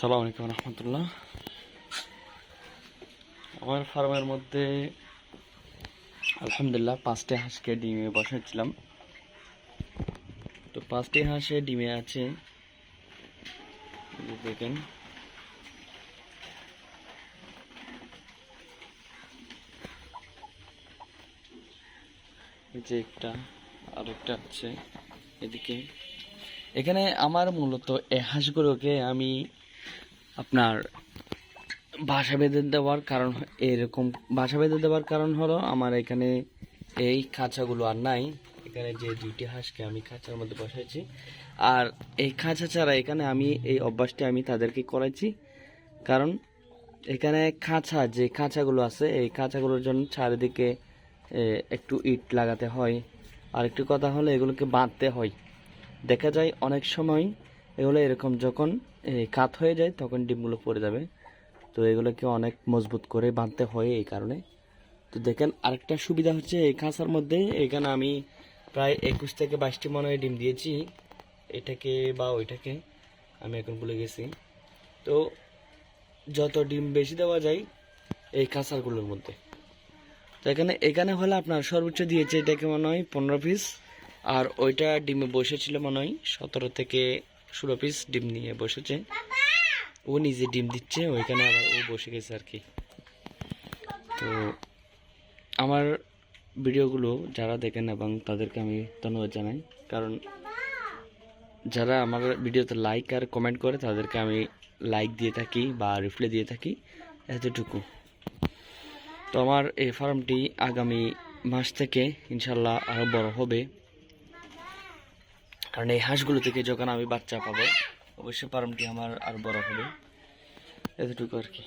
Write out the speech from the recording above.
সালাম আলাইকুম রহমতুল্লাহ। আমার ফার্মের মধ্যে আলহামদুলিল্লাহ পাঁচটি হাঁসকে ডিমে বসাচ্ছিলাম তো পাঁচটি হাঁসে ডিমে আছে। দেখেন। যে একটা, আরেকটা আছে। এদিকে। এখানে আমার মূলত এই হাঁসগুলোকে আমি আপনার বাসা বেঁধে দেওয়ার কারণ এরকম বাসা বেঁধে দেওয়ার কারণ হলো আমার এখানে এই খাঁচাগুলো আর নাই। এখানে যে দুইটি হাঁসকে আমি খাঁচার মধ্যে বসাইছি। আর এই খাঁচা ছাড়া এখানে আমি এই অভ্যাসটি আমি তাদেরকে করাইছি। কারণ এখানে খাঁচা, যে খাঁচাগুলো আছে, এই খাঁচাগুলোর জন্য চারিদিকে একটু ইট লাগাতে হয়। আর একটু কথা হলো এগুলোকে বাঁধতে হয়। দেখা যায় অনেক সময় এগুলো এরকম যখন, এই কাত হয়ে যায়, তখন ডিমগুলো পড়ে যাবে। তো এগুলোকে অনেক মজবুত করে বাঁধতে হয় এই কারণে। তো দেখেন, আরেকটা সুবিধা হচ্ছে, এই খাঁচার মধ্যে এখানে আমি প্রায় একুশ থেকে বাইশটি মনে হয় ডিম দিয়েছি। এটাকে বা ওইটাকে আমি এখন ভুলে গেছি। তো যত ডিম বেশি দেওয়া যায়, এই কাঁচারগুলোর মধ্যে। তো এখানে এখানে হলে আপনার সর্বোচ্চ দিয়েছে, এটাকে মনে হয় পনেরো পিস। আর ওইটা ডিমে বসেছিল মনে হয় সতেরো থেকে ষোলো পিস ডিম নিয়ে বসেছে। ও নিজে ডিম দিচ্ছে, ওইখানে আবার ও বসে গেছে আর কি। তো আমার ভিডিওগুলো যারা দেখেন এবং তাদেরকে আমি ধন্যবাদ জানাই, কারণ যারা আমার ভিডিওতে লাইক আর কমেন্ট করে, তাদেরকে আমি লাইক দিয়ে থাকি বা রিপ্লাই দিয়ে থাকি এতটুকু। তো আমার এই ফার্মটি আগামী মাস থেকে ইনশাল্লাহ আরও বড় হবে। কারণ এই হাঁসগুলো থেকে যখন আমি বাচ্চা পাবো, অবশ্যই পারমটি আমার আর বড় হবে। এতটুকু আর কি।